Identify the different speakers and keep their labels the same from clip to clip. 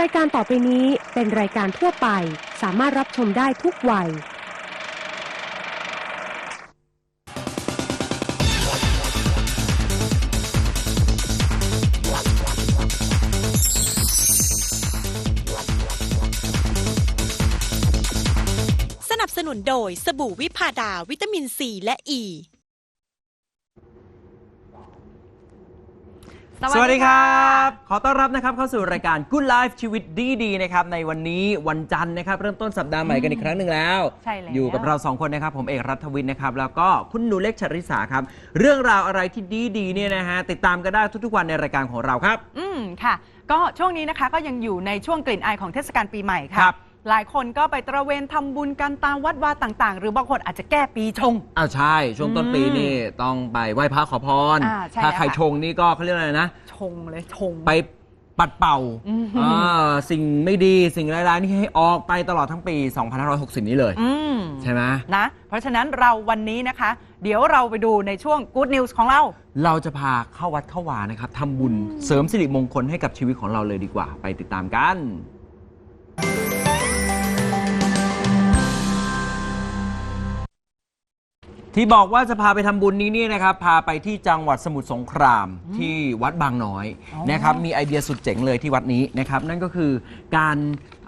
Speaker 1: รายการต่อไปนี้เป็นรายการทั่วไป สามารถรับชมได้ทุกวัย
Speaker 2: สนับสนุนโดยสบู่วิพาดาวิตามินซีและอ e. ี
Speaker 3: สวัสดีครับ ขอต้อนรับนะครับเข้าสู่รายการ Good Life ชีวิตดีดีๆนะครับในวันนี้วันจันทร์นะครับ เริ่มต้นสัปดาห์ใหม่กันอีกครั้งหนึ่งแล้ว
Speaker 4: ใช่แล้ว
Speaker 3: อยู่กับเราสองคนนะครับ ผมเอกรัฐวินนะครับ แล้วก็คุณหนูเล็กชริสาครับ เรื่องราวอะไรที่ดีดีๆเนี่ยนะฮะติดตามก็ได้ทุกๆวันในรายการของเราครับ
Speaker 4: อืมค่ะ ก็ช่วงนี้นะคะก็ยังอยู่ในช่วงกลิ่นอายของเทศกาลปีใหม่
Speaker 3: ครั
Speaker 4: ค่ะ
Speaker 3: บ
Speaker 4: หลายคนก็ไปตระเวนทำบุญกันตามวัดวาต่างๆ หรือบางคนอาจจะแก้ปีชง
Speaker 3: อ้าวใช่ ช่วงต้นปีนี่ต้องไปไหว้พระขอพร
Speaker 4: อ่าใช่
Speaker 3: ถ้า
Speaker 4: แล้ว
Speaker 3: ใคร
Speaker 4: ค่ะ
Speaker 3: ชงนี่ก็เขาเรียกอะไรนะ
Speaker 4: ชงเลยชง
Speaker 3: ไปปัดเป่า
Speaker 4: อืม
Speaker 3: อ่าสิ่งไม่ดีสิ่งร้ายๆนี่ให้ออกไปตลอดทั้งปี 2560 นี้เลย
Speaker 4: อืม
Speaker 3: ใช่ไหม
Speaker 4: นะ เพราะฉะนั้นเราวันนี้นะคะ เดี๋ยวเราไปดูในช่วง Good News ของเรา
Speaker 3: เราจะพาเข้าวัดเข้าวานะครับทำบุญเสริมสิริมงคลให้กับชีวิตของเราเลยดีกว่า ไปติดตามกัน ที่บอกว่าจะพาไปทำบุญนี้เนี่ยนะครับ พาไปที่จังหวัดสมุทรสงครามที่วัดบางน้อย
Speaker 4: อ๋อ
Speaker 3: นะครับ มีไอเดียสุดเจ๋งเลยที่วัดนี้นะครับ นั่นก็คือการ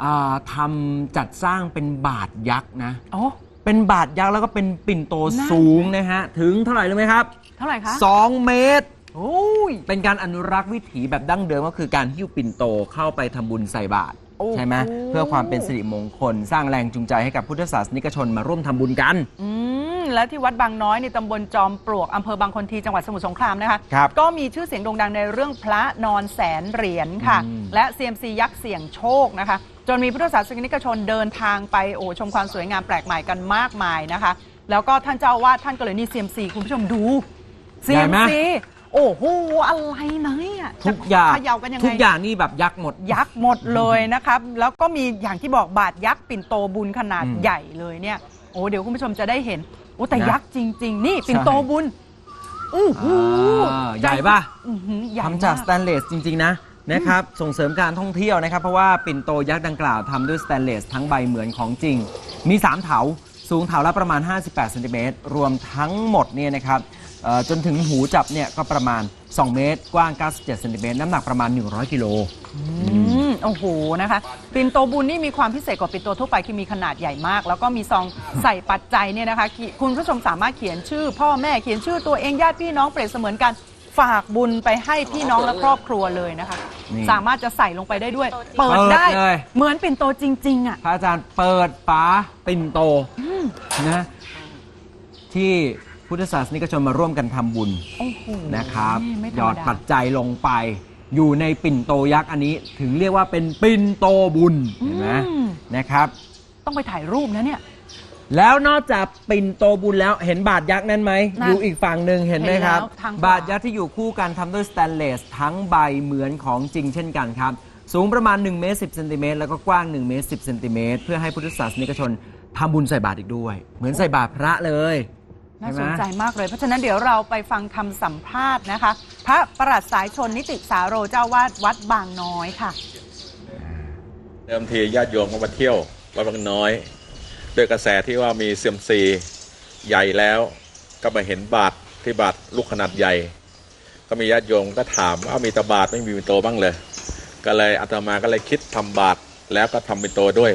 Speaker 3: อ่าทำจัดสร้างเป็นบาทยักษ์นะ
Speaker 4: โอ้
Speaker 3: เป็นบาทยักษ์แล้วก็เป็นปิ่นโต
Speaker 4: นั่น
Speaker 3: สูงนะฮะ ถึงเท่าไหร่รู้ไหมครับ
Speaker 4: เท่าไหร่คะ
Speaker 3: 2 เมตร
Speaker 4: โอ้ย
Speaker 3: เป็นการอนุรักษ์วิถีแบบดั้งเดิมก็คือการหิ้วปิ่นโตเข้าไปทำบุญใส่บาตร
Speaker 4: โอ้โห
Speaker 3: ใช่ไหมเพื่อความเป็นสิริมงคล สร้างแรงจูงใจให้กับพุทธศาสนิกชนมาร่วมทำบุญกัน
Speaker 4: อืม และที่วัดบางน้อยในตำบลจอมปลวกอำเภอบางคนทีจังหวัดสมุทรสงครามนะคะ
Speaker 3: ครับ
Speaker 4: ก็มีชื่อเสียงโด่งดังในเรื่องพระนอนแสนเหรียญค่ะ
Speaker 3: อืม
Speaker 4: และ CMC ยักษ์เสี่ยงโชคนะคะ จนมีพุทธศาสนิกชนเดินทางไปโอ้ชมความสวยงามแปลกใหม่กันมากมายนะคะ แล้วก็ท่านเจ้าอาวาดท่านก็เลยนี่ CMC คุณผู้ชมดู
Speaker 3: ใหญ่ไหม
Speaker 4: CMC โอ้โหอะไรนะเนี่ย
Speaker 3: ทุกอย่าง
Speaker 4: จะเขย่ากันยังไง
Speaker 3: ทุกอย่างนี่แบบยักษ์หมด
Speaker 4: ยักษ์หมดเลยนะครับ แล้วก็มีอย่างที่บอกบาทยักษ์ปิ่นโตบุญขนาด
Speaker 3: อืม
Speaker 4: ใหญ่เลยเนี่ย โอ้เดี๋ยวคุณผู้ชมจะได้เห็น โอ้แต่
Speaker 3: นะ
Speaker 4: ยักษ์จริง ๆ นี่ปิ่นโตบุญอู้หู
Speaker 3: อ่าใหญ่ป่ะ
Speaker 4: อื้อหือใหญ่
Speaker 3: ทำจาก
Speaker 4: ม
Speaker 3: สแตนเลสจริง ๆ นะนะครับส่งเสริมการท่องเที่ยวนะครับ เพราะว่าปิ่นโตยักษ์ดังกล่าวทำด้วยสแตนเลสทั้งใบเหมือนของจริง มี 3 เถา สูงเถาละประมาณ 58เซนติเมตรรวมทั้งหมดเนี่ยนะครับเอ่อจนถึงหูจับเนี่ยก็ประมาณ2 เมตร กว้าง 97เซนติเมตรน้ำหนักประมาณ 100 กิโล
Speaker 4: อืมโอ้โหนะคะ ปิ่นโตบุญนี่มีความพิเศษกว่าปิ่นโตทั่วไปคือมีขนาดใหญ่มาก แล้วก็มีซองใส่ปัจจัยเนี่ยนะคะขีคุณผู้ชมสามารถเขียนชื่อ พ่อแม่เขียนชื่อตัวเองญาติพี่น้องเปรียบเสมือนกันฝากบุญไปให้พี่น้องและครอบครัวเลยนะคะ
Speaker 3: นี่
Speaker 4: สามารถจะใส่ลงไปได้ด้วย เปิด
Speaker 3: เปิด
Speaker 4: ได้
Speaker 3: เลย
Speaker 4: เหมือนปิ่นโตจริง ๆ อะ
Speaker 3: พระอาจารย์เปิดฝาปิ่นโตนะที่ พุทธศาสนิกชนมาร่วมกันทำบุญ
Speaker 4: โอ้โห
Speaker 3: นะครับ
Speaker 4: ไม่ธ
Speaker 3: หย
Speaker 4: รร
Speaker 3: อ
Speaker 4: ม
Speaker 3: ด
Speaker 4: ดา
Speaker 3: ปัจจัยลงไป อยู่ในปิ่นโตยักษ์อันนี้ ถึงเรียกว่าเป็นปิ่นโตบุญเห็นไหม
Speaker 4: อืม
Speaker 3: นะครับ
Speaker 4: ต้องไปถ่ายรูปนะเนี่ย
Speaker 3: แล้วนอกจากปิ่นโตบุญแล้วเห็นบาทยักษ์นั้นไหม
Speaker 4: นั่น
Speaker 3: อยู่อีกฝั่งหนึ่งเห็นไหมครับ
Speaker 4: เห็นแล้วทางขวา
Speaker 3: บาทยักษ์ที่อยู่คู่กันทำด้วยสแตนเลสทั้งใบเหมือนของจริงเช่นกันครับ สูงประมาณ1เมตร10เซนติเมตรแล้วก็กว้าง1เมตร10เซนติเมตรเพื่อให้พุทธศาสนิกชนทำบุญใส่บาตรอีกด้วย เหมือนใส่บาตรพระเลย
Speaker 4: น่า
Speaker 3: ใช่
Speaker 4: ส
Speaker 3: ไหม
Speaker 4: นใจมากเลย เพราะฉะนั้นเดี๋ยวเราไปฟังคำสัมภาษณ์นะคะ พระประหลัดสายชนนิติสาโรเจ้าวาดวัดบางน้อยค่ะ
Speaker 5: เดิมทีญาติโยมก็มาเที่ยววัดบางน้อย ด้วยกระแสที่ว่ามีเซียมซีใหญ่แล้วก็มาเห็นบาทที่บาทลูกขนาดใหญ่ ก็มีญาติโยมก็ถามว่ามีแตาบาทไม่มีเป็นโตบ้างเลย ก็เลยอาตมาก็เลยคิดทำบาทแล้วก็ทำเป็นโตด้วย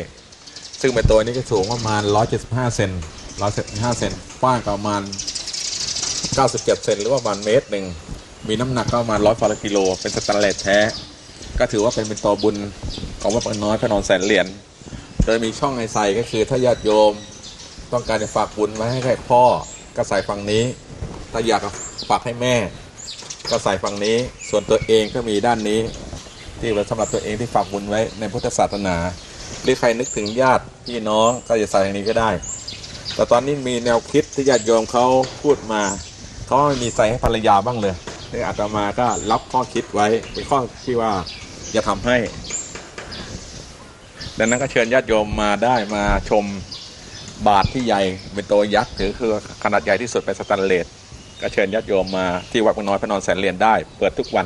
Speaker 5: ซึ่งเป็นโตนี้ก็สูงประมาณ 175 เซน 175เซนกว้างประมาณ97เซนหรือว่าประมาณเมตรหนึ่งมีน้ำหนักก็ประมาณร้อยฟากิโล เป็นสแตนเลสแท้ ก็ถือว่าเป็นเป็นตัวบุญของวัดปน้อยพระนอนแสนเหรียญโดยมีช่องให้ใส่ก็คือถ้าญาติโยมต้องการจะฝากบุญไว้ให้ใครพ่อก็ใส่ฝั่งนี้ ถ้าอยากฝากให้แม่ ก็ใส่ฝั่งนี้ ส่วนตัวเองก็มีด้านนี้ ที่ไว้สำหรับตัวเองที่ฝากบุญไว้ในพุทธศาสนา หรือใครนึกถึงญาติพี่น้องก็จะใส่ทางนี้ก็ได้ แต่ตอนนี้มีแนวคิดที่ญาติโยมเขาพูดมาเขาไม่มีใส่ให้ภรรยาบ้างเลยนี่อาตมาก็รับข้อคิดไว้เป็นข้อที่ว่าจะทำให้ ดังนั้นก็เชิญญาติโยมมาได้มาชมบาทที่ใหญ่เป็นตัวยักษ์ถือคือขนาดใหญ่ที่สุดเป็นสแตนเลสก็เชิญญาติโยมมาที่วัดพระน้อยพระนอนแสนเรียญได้ เปิดทุกวัน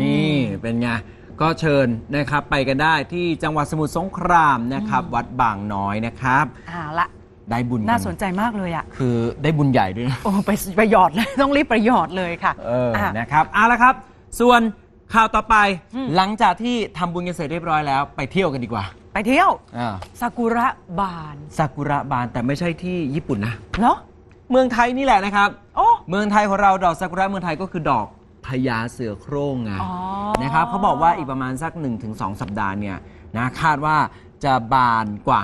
Speaker 3: นี่เป็นไง ก็เชิญนะครับไปกันได้ที่จังหวัดสมุทรสงครามนะครับ วัดบางน้อยนะครับ
Speaker 4: อ่าละ
Speaker 3: ได้บุญกั
Speaker 4: น่าสนใจมากเลยอะ
Speaker 3: คือได้บุญใหญ่ด้วยนะ
Speaker 4: โอ้ไปไปหยอดเลย ต้องรีบไปหยอดเลยค่ะ
Speaker 3: เออ
Speaker 4: อะ
Speaker 3: นะครับเอาละครับ ส่วนข่าวต่อไป
Speaker 4: อืม
Speaker 3: หลังจากที่ทำบุญกันเสร็จเรียบร้อยแล้วไปเที่ยวกันดีกว่า
Speaker 4: ไปเที่ยว
Speaker 3: อ่า
Speaker 4: ซากุระบาน
Speaker 3: ซากุระบานแต่ไม่ใช่ที่ญี่ปุ่นนะ
Speaker 4: เนาะ
Speaker 3: เมืองไทยนี่แหละนะครับ
Speaker 4: โอ้
Speaker 3: เมืองไทยของเราดอกซากุระเมืองไทยก็คือดอก พญาเสือโคร่งไง
Speaker 4: อ๋อ
Speaker 3: นะครับเขาบอกว่าอีกประมาณสัก 1-2 สัปดาห์เนี่ยนะคาดว่าจะบานกว่า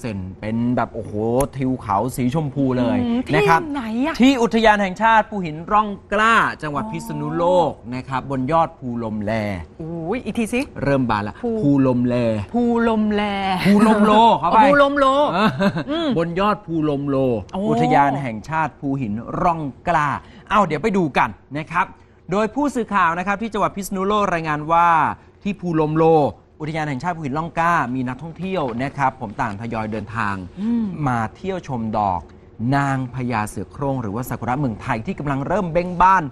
Speaker 3: 50%เป็นแบบโอ้โหทิวเขาสีชมพูเลย
Speaker 4: อืมที่
Speaker 3: นะครับ
Speaker 4: ไหนอะ
Speaker 3: ที่อุทยานแห่งชาติภูหินร่องกล้า จังหวัด
Speaker 4: อ๋อ
Speaker 3: พิษณุโลกนะครับบนยอดภูลมแล
Speaker 4: โอ้ยอีกทีสิ
Speaker 3: เริ่มบานแล้ว
Speaker 4: ภู
Speaker 3: ภูลมแล
Speaker 4: ภูลมแล
Speaker 3: ภูลมโลเข้าไป
Speaker 4: ภูลมโล
Speaker 3: เอออ
Speaker 4: ม
Speaker 3: บนยอดภูลมโล
Speaker 4: โอ้
Speaker 3: อุทยานแห่งชาติภูหินร่องกล้า เอาเดี๋ยวไปดูกันนะครับ โดยผู้สื่อข่าวนะครับที่จังหวัดพิษณุโลกรายงานว่าที่ภูลมโล อุทยานแห่งชาติภูหินร่องกล้า มีนักท่องเที่ยวนะครับ ผมต่างทยอยเดินทาง
Speaker 4: อืม
Speaker 3: มาเที่ยวชมดอก นางพญาเสือโคร่งหรือว่าซากุระเมืองไทยที่กำลังเริ่มเบ่งบาน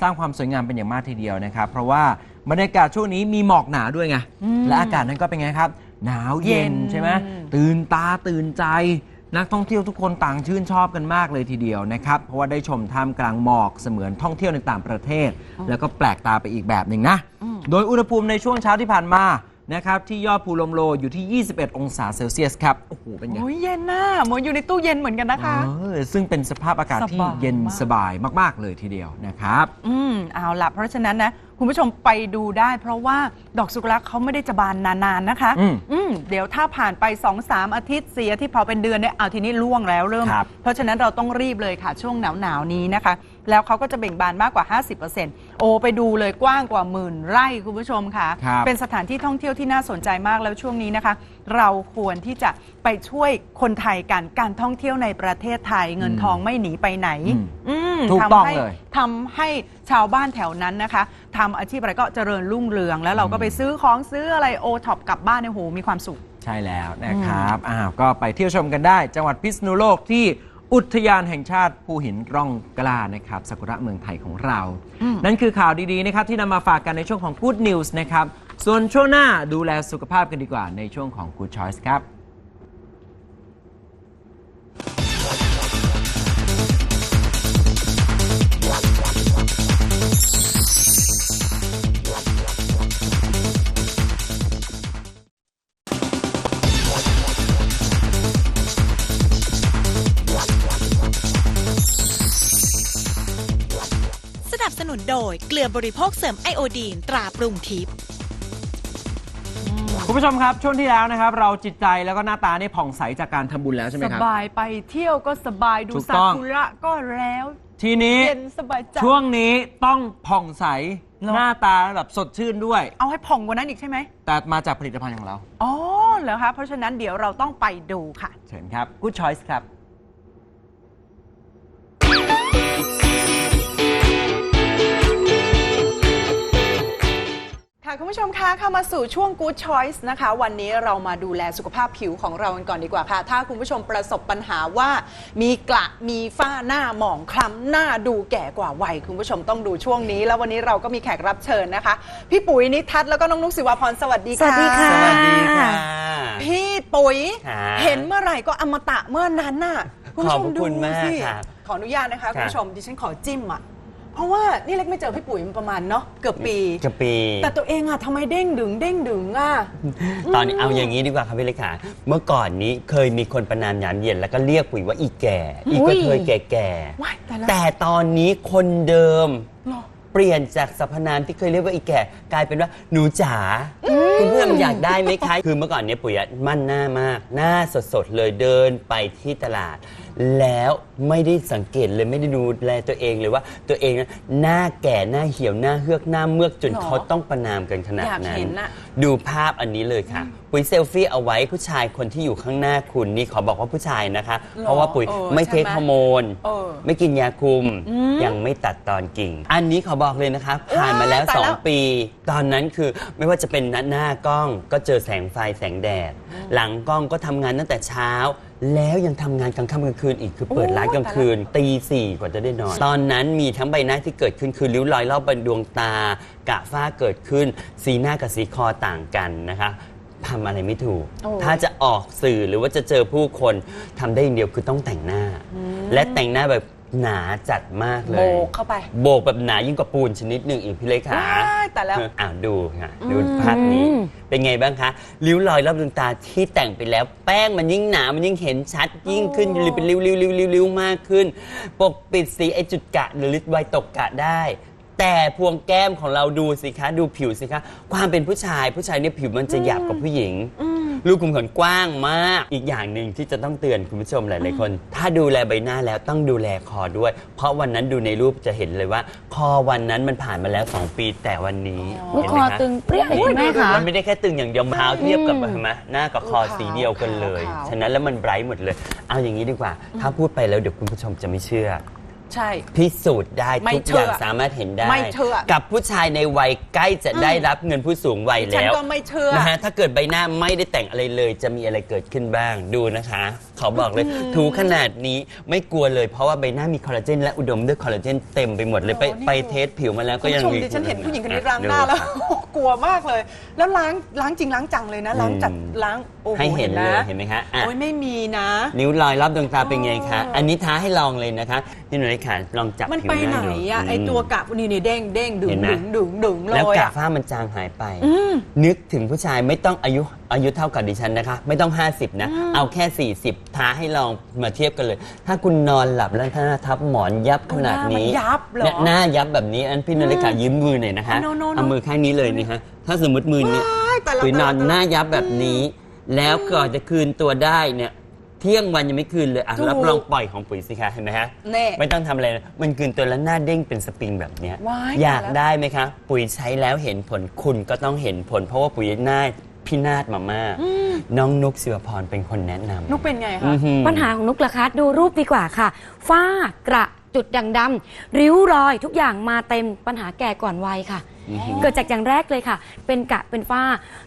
Speaker 3: สร้างความสวยงามเป็นอย่างมากทีเดียวนะครับ เพราะว่าบรรยากาศช่วงนี้มีหมอกหนาด้วยไง
Speaker 4: อืม
Speaker 3: และอากาศนั้นก็เป็นไงครับ หนาวเย็น
Speaker 4: เย็น
Speaker 3: ใช่ไหมตื่นตาตื่นใจ นักท่องเที่ยวทุกคนต่างชื่นชอบกันมากเลยทีเดียวนะครับ เพราะว่าได้ชมท่ามกลางหมอกเสมือนท่องเที่ยวในต่างประเทศ แล้วก็แปลกตาไปอีกแบบหนึ่งนะ โดยอุณหภูมิในช่วงเช้าที่ผ่านมานะครับที่ยอดภูลมโลอยู่ที่ 21 องศาเซลเซียสครับ โอ้โห เป็นไง
Speaker 4: โอ้ยเย็นน่ะเหมือนอยู่ในตู้เย็นเหมือนกันนะคะ
Speaker 3: เออซึ่งเป็นสภาพอากาศที่
Speaker 4: สบาย
Speaker 3: เย็น
Speaker 4: มาก
Speaker 3: สบายมาก ๆ เลยทีเดียวนะครับ
Speaker 4: อืมเอาล่ะ เพราะฉะนั้นนะ คุณผู้ชมไปดูได้ เพราะว่าดอกสุกุระเขาไม่ได้จะบานนานๆนะคะ
Speaker 3: อืม
Speaker 4: อืมเดี๋ยวถ้าผ่านไป2-3อาทิตย์สี่อาทิตย์พอเป็นเดือนเนี่ยเอาทีนี้ล่วงแล้วเริ่ม
Speaker 3: ครับ
Speaker 4: เพราะฉะนั้นเราต้องรีบเลยค่ะช่วงหนาวๆนี้นะคะ แล้วเขาก็จะเบ่งบานมากกว่า 50%โอ้ไปดูเลยกว้างกว่าหมื่นไร่คุณผู้ชมค่ะ
Speaker 3: ครับ
Speaker 4: เป็นสถานที่ท่องเที่ยวที่น่าสนใจมากแล้วช่วงนี้นะคะ เราควรที่จะไปช่วยคนไทยกันการท่องเที่ยวในประเทศไทยเงิน
Speaker 3: อืม
Speaker 4: ทองไม่หนีไปไหน
Speaker 3: อืม
Speaker 4: อืม
Speaker 3: ถูกต้อง
Speaker 4: ทำให้
Speaker 3: เลย
Speaker 4: ทำให้ชาวบ้านแถวนั้นนะคะทำอาชีพอะไรก็เจริญรุ่งเรือง แล้วเราก็ไปซื้อของซื้ออะไรโอท็อปกลับบ้านในยโหมีความสุข
Speaker 3: ใช่แล้วนะครับ อ้าว ก็ไปเที่ยวชมกันได้ จังหวัดพิษณุโลกที่ อุทยานแห่งชาติภูหินร่องกล้านะครับสักุระเมืองไทยของเรา
Speaker 4: อืม
Speaker 3: นั่นคือข่าวดีๆนะครับที่นำมาฝากกันในช่วงของ Good News นะครับ ส่วนช่วงหน้าดูแลสุขภาพกันดีกว่าในช่วงของ Good Choice ครับ
Speaker 2: ย เกลือบริโภคเสริมไอโอดีน ตราปรุงทิพย์
Speaker 3: คุณผู้ชมครับ ช่วงที่แล้วนะครับ เราจิตใจแล้วก็หน้าตานี่ผ่องใสจากการทำบุญแล้วใช่ไหม
Speaker 4: ส
Speaker 3: ครับ
Speaker 4: บายไปเที่ยวก็สบายดู
Speaker 3: ถูก
Speaker 4: ซา
Speaker 3: ต้อง
Speaker 4: กุระก็แล้ว
Speaker 3: ทีนี้
Speaker 4: เย็นสบายใจ
Speaker 3: ช่วงนี้ต้องผ่องใส
Speaker 4: เนอะ
Speaker 3: หน้าตาแบบสดชื่นด้วย
Speaker 4: เอาให้ผ่องกว่านั้นอีกใช่ไหม
Speaker 3: แต่มาจากผลิตภัณฑ์ของเรา
Speaker 4: อ๋อเหรอคะเพราะฉะนั้นเดี๋ยวเราต้องไปดูค่ะ
Speaker 3: เชิญครับ Good Choice ครับ
Speaker 4: ค่ะคุณผู้ชมคะเข้ามาสู่ช่วง Good Choice นะคะ วันนี้เรามาดูแลสุขภาพผิวของเรากันก่อนดีกว่าค่ะ ถ้าคุณผู้ชมประสบปัญหาว่า มีกระมีฝ้าหน้าหมองคล้ำหน้าดูแก่กว่าวัยคุณผู้ชมต้องดูช่วงนี้ แล้ววันนี้เราก็มีแขกรับเชิญนะคะ พี่ปุ๋ยนิทัศน์แล้วก็น้องนุกศิวาพรสวัสดีค่ะ
Speaker 1: สวัสดีค่ะ
Speaker 6: สวัสดีค่ะ
Speaker 4: พี่ปุ๋ย
Speaker 6: ค่ะ
Speaker 4: เห็นเมื่อไหร่ก็อมตะเมื่อนั้นน่ะคุณผู้ชม
Speaker 6: ขอบพระ
Speaker 4: ดู
Speaker 6: คุณมาก
Speaker 4: สิ
Speaker 6: ค่ะ
Speaker 4: ขออนุญาตนะคะคุณ
Speaker 6: ค่ะ
Speaker 4: ผู้ชมดิฉันขอจิ้มอะ เพราะว่านี่เล็กไม่เจอพี่ปุ๋ยมาประมาณเนาะเกือบปี
Speaker 6: กะปี
Speaker 4: แต่ตัวเองอะทำไมเด้งดึงเด้งดึงอะ
Speaker 6: ตอนนี้เอาอย่างนี้ดีกว่าครับพี่เล็กค่ะเมื่อก่อนนี้เคยมีคนประนามยามเย็นแล้วก็เรียกปุ๋ยว่าอีแก่ อีกระเทยแก่
Speaker 4: ว้ายแต่ละ
Speaker 6: ๆแต่ตอนนี้คนเดิม
Speaker 4: หรอ
Speaker 6: เปลี่ยนจากสรรพนามที่เคยเรียกว่าอีแก่กลายเป็นว่าหนูจ๋าคุณผู้ชมอยากได้ไหมคะ คือเมื่อก่อนเนี้ยปุ๋ยอะมั่นหน้ามาก หน้าสดๆเลยเดินไปที่ตลาด แล้วไม่ได้สังเกตเลยไม่ได้ดูแลตัวเองเลยว่า ตัวเองนะหน้าแก่หน้าเหี่ยวหน้าเฮือกหน้าเมือกจน
Speaker 4: หรอ
Speaker 6: เขาต้องประนามกันขนาด
Speaker 4: อยาก
Speaker 6: นั้น
Speaker 4: เห็นน่ะ
Speaker 6: ดูภาพอันนี้เลยค่ะ ปุ๋ยเซลฟี่เอาไว้ผู้ชายคนที่อยู่ข้างหน้าคุณนี่ขอบอกว่าผู้ชายนะคะ เพราะว่าปุ๋ย
Speaker 4: เออ
Speaker 6: ไม่
Speaker 4: ใช่
Speaker 6: เทค
Speaker 4: ไหม
Speaker 6: ฮอร์โมน
Speaker 4: เออ
Speaker 6: ไม่กินยาคุม
Speaker 4: อืม
Speaker 6: ยังไม่ตัดตอนกิ่ง อันนี้ขอบอกเลยนะคะ ผ่านมาแล้ว
Speaker 4: ตายแล้ว
Speaker 6: 2 ปี ตอนนั้นคือไม่ว่าจะเป็นหน้ากล้องก็เจอแสงไฟแสงแดด หลังกล้องก็ทำงานตั้งแต่เช้า แล้วยังทำงานกลางค่ำกลางคืนอีกคือเปิดร้านกลางคืน ตีสี่กว่าจะได้นอน ตอนนั้นมีทั้งใบหน้าที่เกิดขึ้นคือริ้วรอยรอบบนดวงตากระฝ้าเกิดขึ้น สีหน้ากับสีคอต่างกันนะคะทำอะไรไม่ถูก
Speaker 4: โอ้
Speaker 6: ถ้าจะออกสื่อหรือว่าจะเจอผู้คนทำได้อย่างเดียวคือต้องแต่งหน้า และแต่งหน้าแบบ หนาจัดมากเลย
Speaker 4: โบกเข้าไป
Speaker 6: โบกแบบหนายิ่งกว่าปูนชนิดหนึ่งอีกพี่เล็กขา
Speaker 4: ว้ายแต่แล้ว
Speaker 6: อ่าดูค่ะ ดูภาพนี้ เป็นไงบ้างคะริ้วรอยรอบดวงตาที่แต่งไปแล้ว แป้งมันยิ่งหนา มันยิ่งเห็นชัด ยิ่งขึ้นเป็นริ้วริ้วริ้วริ้วริ้วมากขึ้น ปกปิดสีไอจุดกะหรือลิดไวตกกะได้ แต่พวงแก้มของเราดูสิคะ ดูผิวสิคะ ความเป็นผู้ชายผู้ชายเนี่ยผิวมันจะหยาบกว่าผู้หญิงลู กขุมขนกว้างมาก อีกอย่างหนึ่งที่จะต้องเตือนคุณผู้ชมหลาย ๆ คน ถ้าดูแลใบหน้าแล้วต้องดูแลคอด้วย เพราะวันนั้นดูในรูปจะเห็นเลยว่า คอวันนั้นมันผ่านมาแล้ว 2 ปีแต่วันนี้
Speaker 7: อุ๊ย
Speaker 6: เห็น
Speaker 7: ค
Speaker 6: ไหม
Speaker 7: อ
Speaker 6: คะ
Speaker 7: ตึงเปรี้ยเลยคุณแม่คะ
Speaker 6: มันไม่ได้แค่ตึงอย่างเดียวเท้าเทียบกับเห็นไหมหน้ากับคอสีเดียวกันเลย
Speaker 4: ขาวๆ
Speaker 6: ฉะนั้นแล้วมันไบรท์หมดเลย เอาอย่างนี้ดีกว่า ถ้าพูดไปแล้วเดี๋ยวคุณผู้ชมจะไม่เชื่อ
Speaker 4: ใช่
Speaker 6: พิสูจน์ได้
Speaker 4: ไม่
Speaker 6: ทุก
Speaker 4: เชื่
Speaker 6: อ
Speaker 4: อย่าง
Speaker 6: สามารถเห็นได้
Speaker 4: ไม่เชื่อ
Speaker 6: กับผู้ชายในวัยใกล้จะได้รับเงินผู้สูงวัย
Speaker 4: ฉัน
Speaker 6: แล้ว
Speaker 4: ก็ไม่เชื่อ
Speaker 6: นะฮะถ้าเกิดใบหน้าไม่ได้แต่งอะไรเลย จะมีอะไรเกิดขึ้นบ้างดูนะคะเขาบอกเลย ถูขนาดนี้ไม่กลัวเลยเพราะว่าใบหน้ามีคอลลาเจนและอุดมด้วยคอลลาเจนเต็มไปหมดเลยไป
Speaker 4: โอ้นี่
Speaker 6: ไปเทสผิวมาแล้วก็
Speaker 4: คุณ
Speaker 6: ยัง
Speaker 4: ผู้ชม
Speaker 6: มี
Speaker 4: ดิฉันเห็นผู้หญิงคนนี้
Speaker 6: อะ
Speaker 4: ล้างหน้าแล้ว
Speaker 6: ดูค่ะ
Speaker 4: กลัวมากเลย แล้วล้างล้างจริงล้างจังเลยนะล้างจัด
Speaker 6: อืม
Speaker 4: ล้างโอ้โห
Speaker 6: ให้เห็นเลย
Speaker 4: นะ
Speaker 6: เห็นไหมคะอะ
Speaker 4: โอ้ยไม่มีนะ
Speaker 6: นิ้วรอยรอบดวงตาเป็นไงคะ
Speaker 4: อ๋ออั
Speaker 6: อันนี้ท้าให้ลองเลยนะคะนี่หนูเลยค่ะลองจับ
Speaker 4: มัน
Speaker 6: ผิว
Speaker 4: ไป
Speaker 6: ห
Speaker 4: ไหน
Speaker 6: น้าดู
Speaker 4: อะไอ
Speaker 6: ม
Speaker 4: ตัวกะนี่นี่เด้งเด้งดึง
Speaker 6: เห็นไหม
Speaker 4: ดึงดึงดึงเลย
Speaker 6: แล้วกะ
Speaker 4: อะ
Speaker 6: ฝ้ามันจางหายไป นึกถึงผู้ชายไม่ต้องอายุอายุเท่ากับดิฉันนะคะ ไม่ต้อง 50 นะ เอาแค่ 40 ท้าให้ลองมาเทียบกันเลย ถ้าคุณนอนหลับแล้วถ้าทับหมอนยับขนาดนี้
Speaker 4: หน้ามันยับเหรอ
Speaker 6: นี่ยหน้ายับแบบนี้ อันพี่นาฬิกายืมมือหน่อยนะคะ
Speaker 4: อ๋อ no, no, no
Speaker 6: เอามือข้างนี้เลยนี่ฮะถ้าสมมติมือนี้
Speaker 4: ว้ายแต่ละ
Speaker 6: คือนอน
Speaker 4: แต่ละ
Speaker 6: หน้ายับแบบนี้ แล้วก่อนจะคืนตัวได้เนี่ย เที่ยงวันยังไม่คืนเลยอะ
Speaker 4: ถูก
Speaker 6: รับรองปล่อยของปุ๋ยสิคะเห็นไหมฮะ
Speaker 4: แน่
Speaker 6: ไม่ต้องทำอะไรนะมันคืนตัวแล้วหน้าเด้งเป็นสปริงแบบเนี้ย
Speaker 4: ว้าย
Speaker 6: อยาก
Speaker 4: ตายแล้ว
Speaker 6: ได้ไหมคะ ปุ๋ยใช้แล้วเห็นผลคุณก็ต้องเห็นผล เพราะว่าปุ๋ยหน้า พินาศมามาก น้องนุกศิวพรเป็นคนแนะนำ
Speaker 4: นุกเป็นไงคะ
Speaker 6: อื้อหือ
Speaker 7: ปัญหาของนุกล่ะคะดูรูปดีกว่าค่ะ ฝ้ากระจุดด่างดำริ้วรอยทุกอย่างมาเต็มปัญหาแก่ก่อนวัยค่ะ เกิดจากอย่างแรกเลยค่ะ เป็นกะเป็นฝ้า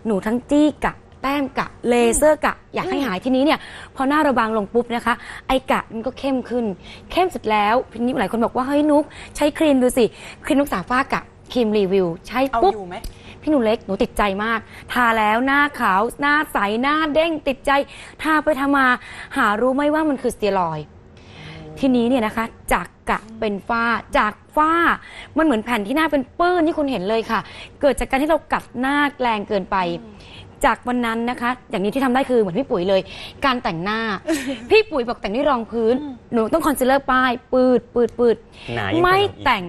Speaker 7: หนูทั้งจี้กะแต้มกะเลเซอร์กะ อยากให้หายทีนี้เนี่ยพอหน้าเราบางลงปุ๊บนะคะ ไอกะมันก็เข้มขึ้น เข้มเสร็จแล้วทีนี้หลายคนบอกว่าเฮ้ยนุก ใช้ครีมดูสิครีมนุกสาฝ้ากะครีมรีวิว ใช้
Speaker 4: เอา
Speaker 7: ปุ๊บ
Speaker 4: อยู่ไหม
Speaker 7: พี่หนูเล็กหนูติดใจมาก ทาแล้วหน้าขาวหน้าใสหน้าเด้งติดใจ ทาไปทามาหารู้ไหมว่ามันคือสเตียรอยด์ทีนี้เนี่ยนะคะ จากกะเป็นฝ้าจากฝ้า มันเหมือนแผ่นที่หน้าเป็นปื้นที่คุณเห็นเลยค่ะ เกิดจากการที่เรากัดหน้าแรงเกินไป จากวันนั้นนะคะ อย่างนี้ที่ทำได้คือเหมือนพี่ปุ๋ยเลย การแต่งหน้า พี่ปุ๋ยบอกแต่งด้วยรองพื้น หนูต้องคอนซีลเลอร์ป้าย ปืดปืดปืด
Speaker 6: หนายิ่งกว่า
Speaker 7: ไม่
Speaker 6: เราอีก
Speaker 7: แต่ง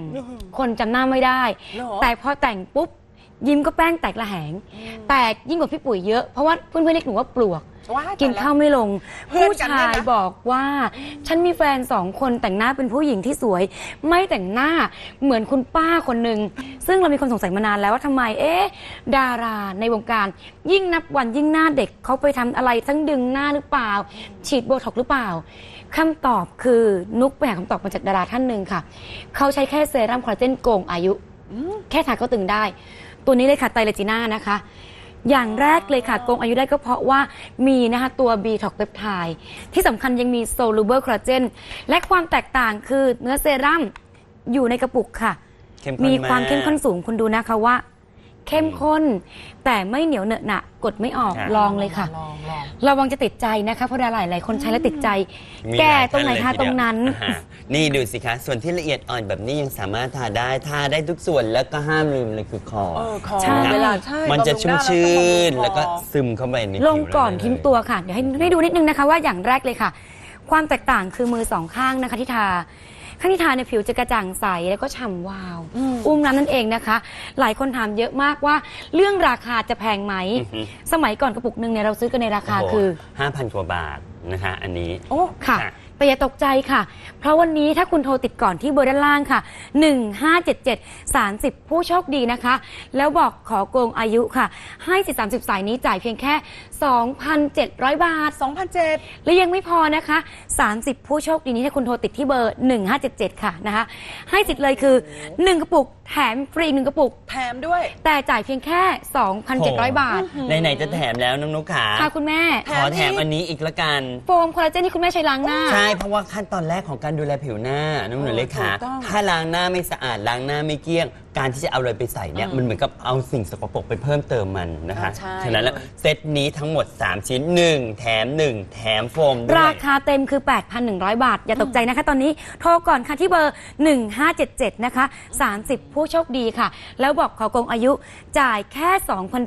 Speaker 7: คนจำหน้าไม่ได้
Speaker 4: เหรอ
Speaker 7: แต่พอแต่งปุ๊บ ยิ้มก็แป้งแตกระแหง แตกยิ่งกว่าพี่ปุ๋ยเยอะ เพราะว่าเพื่อนๆเรียกหนูว่าปลวก
Speaker 4: ว้าย
Speaker 7: กิน
Speaker 4: ตยแล้ว
Speaker 7: ข้าวไม่ลง
Speaker 4: เพื่อน
Speaker 7: ผู้
Speaker 4: กัน
Speaker 7: ชา
Speaker 4: ด้วย
Speaker 7: ย
Speaker 4: นะ
Speaker 7: บอกว่า ฉันมีแฟนสองคนแต่งหน้าเป็นผู้หญิงที่สวย ไม่แต่งหน้าเหมือนคุณป้าคนหนึ่งซึ่งเรามีคนสงสัยมานานแล้วว่าทำไมเอ๊ะดาราในวงการ ยิ่งนับวันยิ่งหน้าเด็กเขาไปทำอะไรทั้งดึงหน้าหรือเปล่า ฉีดโบท็อกซ์หรือเปล่าคำตอบคือนุกไปหาคำตอบมาจากดาราท่านหนึ่งค่ะ เขาใช้แค่เซรั่มคอลลาเจนโกงอายุ แค่ทาก็ตึงได้ ตัวนี้เลยค่ะไตรเลจิน่านะคะ อย่างแรกเลยค่ะโกงอายุได้ก็เพราะว่ามีนะคะตัว b ีท็อกเปปไทด์ที่สำคัญยังมีโซลูเบอร์คอลลาเจนและความแตกต่างคือเนื้อเซรั่มอยู่ในกระปุกค่ะ
Speaker 6: เข้มข้น
Speaker 7: มีความ
Speaker 6: มาก
Speaker 7: เข้มข้นสูงคุณดูนะคะว่า เข้มข้น แต่ไม่เหนียวเหนอะหนะกดไม่ออก
Speaker 6: ค่ะ
Speaker 7: ลองเลยค่ะ
Speaker 4: ลองลอง
Speaker 7: ระวังจะติดใจนะคะเพราะดาราหลายๆคนใช้แล้วติดใจ
Speaker 6: มี
Speaker 7: แก่
Speaker 6: ลาย
Speaker 7: ตรงไหน
Speaker 6: ท่
Speaker 7: ทา
Speaker 6: เลย
Speaker 7: ตรงนั้น
Speaker 6: ทีเดียวอ่าฮะนี่ดูสิคะ ส่วนที่ละเอียดอ่อนแบบนี้ยังสามารถทาได้ทาได้ทุกส่วนแล้วก็ห้ามลืมเลยคือคอ
Speaker 4: เออคอ
Speaker 7: ใช่
Speaker 4: เวลาใช่
Speaker 6: มันจะชุ่ม
Speaker 4: บำรุงหา
Speaker 6: ชื่น
Speaker 4: แล้
Speaker 6: แล้วว
Speaker 4: ก็
Speaker 6: ก็
Speaker 4: บำรุงคอ
Speaker 6: ซึมเข้าไปในผิว
Speaker 7: ลงก่อน
Speaker 6: เราเลย
Speaker 7: ทิ้งตัวค่ะ เดี๋ยวให้ให้ดูนิดนึงนะคะว่าอย่างแรกเลยค่ะ ความแตกต่างคือมือสองข้างนะคะที่ทา ข้างที่ทาในยผิวจะกระจ่างใสแล้วก็ฉ่ำวาวอุ้มน้ำนั่นเองนะคะ หลายคนถามเยอะมากว่า เรื่องราคาจะแพงไหม
Speaker 6: อือฮึ
Speaker 7: สมัยก่อนกระปุกหนึ่งเนี่ยเราซื้อกันในราคาคือ
Speaker 6: ห้าพันกว่าบาทนะคะอันนี้
Speaker 4: โอ้
Speaker 7: ค่ะ
Speaker 6: ค่ะ
Speaker 7: แต่อย่าตกใจค่ะ เพราะวันนี้ถ้าคุณโทรติดก่อนที่เบอร์ด้านล่างค่ะ 1577 30 ผู้โชคดีนะคะ แล้วบอกขอโกงอายุค่ะ ให้สิ30 สายนี้จ่ายเพียงแค่ 2,700 บาท
Speaker 4: 2007
Speaker 7: และยังไม่พอนะคะ 30 ผู้โชคดีนี้ถ้าคุณโทรติดที่เบอร์ 1577 ค่ะนะคะ ให้สิทธิ์เลยคือ 1 กระปุกแถมฟรีอีกหนึ่งกระปุก
Speaker 4: แถมด้วย
Speaker 7: แต่จ่ายเพียงแค่ 2,700 บาท
Speaker 6: ไหนๆจะแถมแล้วน้องนุ๊กขา
Speaker 7: ค่ะคุณแม่
Speaker 6: ขอแถมอันนี้อีกละกัน
Speaker 7: โฟมคอลลาเจนที่คุณแม่ใช้ล้างหน้า
Speaker 6: ใช่ เพราะว่าขั้นตอนแรกของการดูแลผิวหน้าน้องหนูเล็กขา
Speaker 4: ถูกต้อง
Speaker 6: ถ้าล้างหน้าไม่สะอาดล้างหน้าไม่เกลี้ยงการที่จะเอาอะไรไปใส่เนี่ยมันเหมือนกับเอาสิ่งสกปรกไปเพิ่มเติมมันนะคะ
Speaker 4: อ่าใช่
Speaker 6: ฉะนั้นแล้วเซตนี้ทั้งหมด 3 ชิ้น 1 แถม 1 แถมโฟมด้วย
Speaker 7: ราคาเต็มคือ 8,100 บาท อย่าตกใจนะคะ ตอนนี้โทรก่อนค่ะที่เบอร์ 1577 นะคะ 30 ผู้โชคดีค่ะ แล้วบอกขอกงอายุจ่ายแค่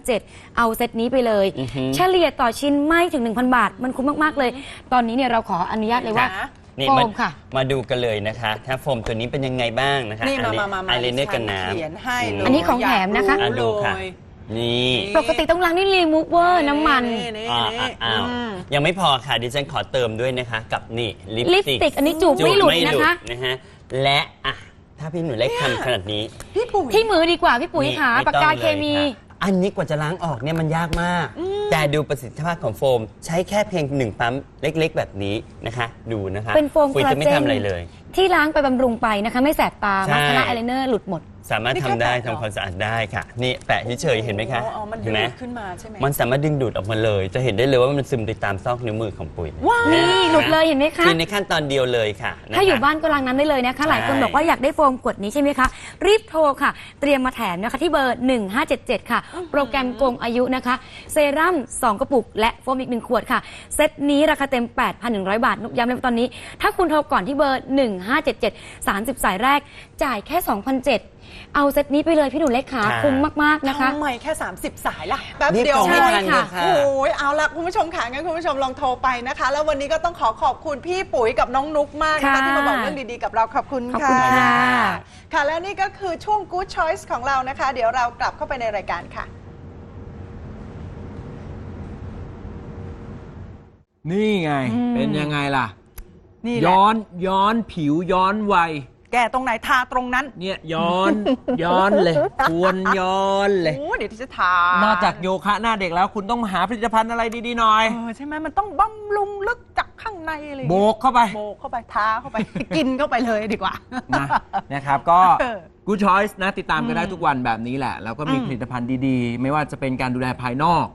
Speaker 7: 2,007เอาเซตนี้ไปเลย
Speaker 6: อือฮึ
Speaker 7: เฉลี่ยต่อชิ้นไม่ถึง 1,000 บาท มันคุ้มมาก ๆ เลย ตอนนี้เนี่ยเราขออนุญาตเลยว่า
Speaker 4: นะ
Speaker 6: นี่
Speaker 7: โฟ
Speaker 6: มาม
Speaker 7: ค่ะ
Speaker 6: มาดูกันเลยนะคะ ถ้าโฟมตัวนี้เป็นยังไงบ้างนะคะ
Speaker 4: นี่มามามามา
Speaker 6: ไอเลนเนอร์กันน้ำ
Speaker 4: เขียนให้เลย
Speaker 7: อันนี้ของแถมนะคะ
Speaker 6: อะดูค่ะ
Speaker 4: เลย
Speaker 6: นี่
Speaker 7: ปกติต้องล้างด้วยรีมูเวอร์น้ำมัน
Speaker 6: อ่าอ่าอ้าว
Speaker 4: อืม
Speaker 6: ยังไม่พอค่ะดิฉันขอเติมด้วยนะคะ กับนี่ลิป
Speaker 7: ลิป
Speaker 6: ส
Speaker 7: ส
Speaker 6: ติ
Speaker 7: ติ
Speaker 6: ก
Speaker 7: กอันนี้จูบไม่หลุดนะคะ
Speaker 6: นะฮะและอะถ้าพี่หนูเล็กทำขนาดนี้
Speaker 4: พี่ปุ๋ย
Speaker 7: ที่มือดีกว่าพี่ปุ๋ย
Speaker 6: นี่
Speaker 7: ค่ะ
Speaker 6: ไม่
Speaker 7: ปาก
Speaker 6: ต้อง
Speaker 7: กา
Speaker 6: ลย
Speaker 7: เคมี
Speaker 6: ค่ะ อันนี้กว่าจะล้างออกเนี่ยมันยากมาก แต่ดูประสิทธิภาพของโฟม ใช้แค่เพียงหนึ่งปั๊มเล็ก ๆ แบบนี้นะคะ ดูนะคะ
Speaker 7: เป็นโฟม
Speaker 6: ปุ๋ย
Speaker 7: คอลลา
Speaker 6: จะไม่
Speaker 7: เจน
Speaker 6: ทำอะไรเลย
Speaker 7: ที่ล้างไปบำรุงไปนะคะ ไม่แสบตา
Speaker 6: ใช่
Speaker 7: มาสคาร่าอายไลเนอร์หลุดหมด
Speaker 6: สามารถ
Speaker 4: นี่
Speaker 6: ทำ
Speaker 4: แค่
Speaker 6: ได้
Speaker 4: แตะเหรอ
Speaker 6: ทำความสะอาดได้ค่ะ นี่แปะเฉยๆเห็นไหมคะ
Speaker 4: อ๋ออ๋อมันดึ
Speaker 6: เห็น
Speaker 4: ง
Speaker 6: ไหม
Speaker 4: ขึ้นมาใช่ไหม
Speaker 6: มันสามารถดึงดูดออกมาเลย จะเห็นได้เลยว่ามันซึมไปตามซอกนิ้วมือของปุ๋ย
Speaker 4: ว้าว
Speaker 7: นี่หลุดเลยเห็นไหมคะ
Speaker 6: คือในขั้นตอนเดียวเลยค่ะะคะ
Speaker 7: ถ้าอยู่บ้านก็ล้างน้ำได้เลยนะคะ หลายคน
Speaker 6: ใช่
Speaker 7: บอกว่าอยากได้โฟมขวดนี้ใช่ไหมคะ รีบโทรค่ะ เตรียมมาแถมนะคะที่เบอร์ 1577 ค่ะ โปรแกรมโกงอายุนะคะ เซรั่ม 2 กระปุก และโฟมอีก 1 ขวดค่ะ เซตนี้ราคาเต็ม 8,100 บาทย้ำเลยว่าตอนนี้ ถ้าคุณโทรก่อนที่เบอร์ 1577 30 สายแรก จ่ายแค่ 2,007 เอาเซตนี้ไปเลยพี่หนูเล็กขา
Speaker 6: ค่ะ
Speaker 7: คุ้มมากๆนะคะ
Speaker 4: ทำไมแค่ 30 สายล่ะแป๊บ
Speaker 6: นี่
Speaker 4: เดียว
Speaker 6: กล่องไม่
Speaker 7: ใช่
Speaker 6: ทัน
Speaker 7: ค่ะ
Speaker 6: เลยค่ะ
Speaker 4: โอ้ยเอาละคุณผู้ชมค่ะงั้นคุณผู้ชมลองโทรไปนะคะ แล้ววันนี้ก็ต้องขอขอบคุณพี่ปุ๋ยกับน้องนุ๊กมากนะคะ
Speaker 7: ค่ะ
Speaker 4: ที่มาบอกเรื่องดีๆกับเราขอบคุณ
Speaker 7: ขอบคุณ
Speaker 4: ค่ะ
Speaker 7: ค่ะ
Speaker 4: ค่ะและนี่ก็คือช่วง Good Choice ของเรานะคะ เดี๋ยวเรากลับเข้าไปในรายการค่ะ
Speaker 3: นี่ไง
Speaker 4: อืม
Speaker 3: เป็นยังไงล่ะ
Speaker 4: นี่แหละ
Speaker 3: ย้อนย้อนผิวย้อนวัย
Speaker 4: แกตรงไหนทาตรงนั้น
Speaker 3: เนี่ยย้อนย้อนเลยควรย้อนเลย
Speaker 4: โอ้เดี๋ยวที่จะทานน
Speaker 3: อกจากโยคะหน้าเด็กแล้วคุณต้องหาผลิตภัณฑ์อะไรดีๆหน่อย
Speaker 4: เออใช่ไหมมันต้องบำรุงลึกจากข้างในอะไรอย่าง
Speaker 3: โบ
Speaker 4: เงี้ย
Speaker 3: กเข้าไป
Speaker 4: โบกเข้าไปทาเข้าไป กินเข้าไปเลยดีกว่า
Speaker 3: นะนะครับก็
Speaker 4: เออ
Speaker 3: Good Choice นะ ติดตามกันได้
Speaker 4: อืม
Speaker 3: ทุกวันแบบนี้แหละ แล้วก็มี
Speaker 4: อืม
Speaker 3: ผลิตภัณฑ์ดีๆ ไม่ว่าจะเป็นการดูแลภายนอก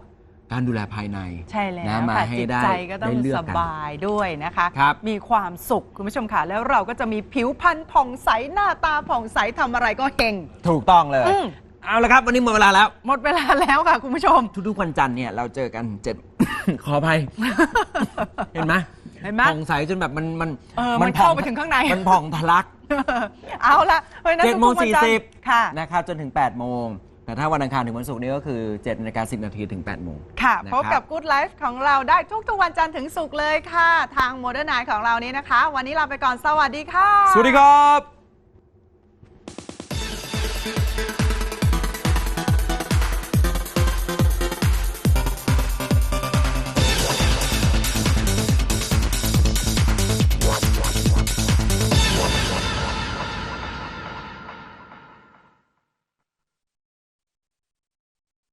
Speaker 3: การดูแลภายใน
Speaker 4: ใช่แล้ว
Speaker 3: นะมา
Speaker 4: ค่ะ
Speaker 3: ให้
Speaker 4: จิต
Speaker 3: ได้
Speaker 4: ใจก็ต้อง
Speaker 3: ได้เลือก
Speaker 4: ส
Speaker 3: กัน
Speaker 4: บายด้วยนะคะ
Speaker 3: ครับ
Speaker 4: มีความสุขคุณผู้ชมค่ะ แล้วเราก็จะมีผิวพรรณผ่องใสหน้าตาผ่องใสทำอะไรก็เฮง
Speaker 3: ถูกต้องเลย
Speaker 4: อืม
Speaker 3: เอาละครับ วันนี้หมดเวลาแล้ว
Speaker 4: หมดเวลาแล้วค่ะคุณผู้ชม
Speaker 3: ทุกๆวันจันทร์เนี่ยเราเจอกันเจ็ด ขออภัย เห็นไหม
Speaker 4: เห็นไหม
Speaker 3: ผ่องใสจนแบบมันมัน
Speaker 4: เออมันเข้าไปถึงข้างใน
Speaker 3: มันผ่องทะลัก
Speaker 4: เอาละเพราะฉะนั้น
Speaker 3: เจ็ดโมง
Speaker 4: ทุกๆวัน
Speaker 3: สี่
Speaker 4: จันท
Speaker 3: สิบ
Speaker 4: ร์ค่ะ
Speaker 3: นะครับจนถึง8ปดโมง แต่ถ้าวันอังคารถึงวันศุกร์นี่ก็คือ7นาฬิกาสินาทีถึง8ปดโมง
Speaker 4: ค่ะ
Speaker 3: นะครับ
Speaker 4: พบกับ Good Life ของเราได้ทุกๆวันจันทร์ถึงศุกร์เลยค่ะ ทางโมเดิร์นไนของเรานี้นะคะ วันนี้ลาไปก่อนสวัสดีค่ะ
Speaker 3: สวัสดีครับ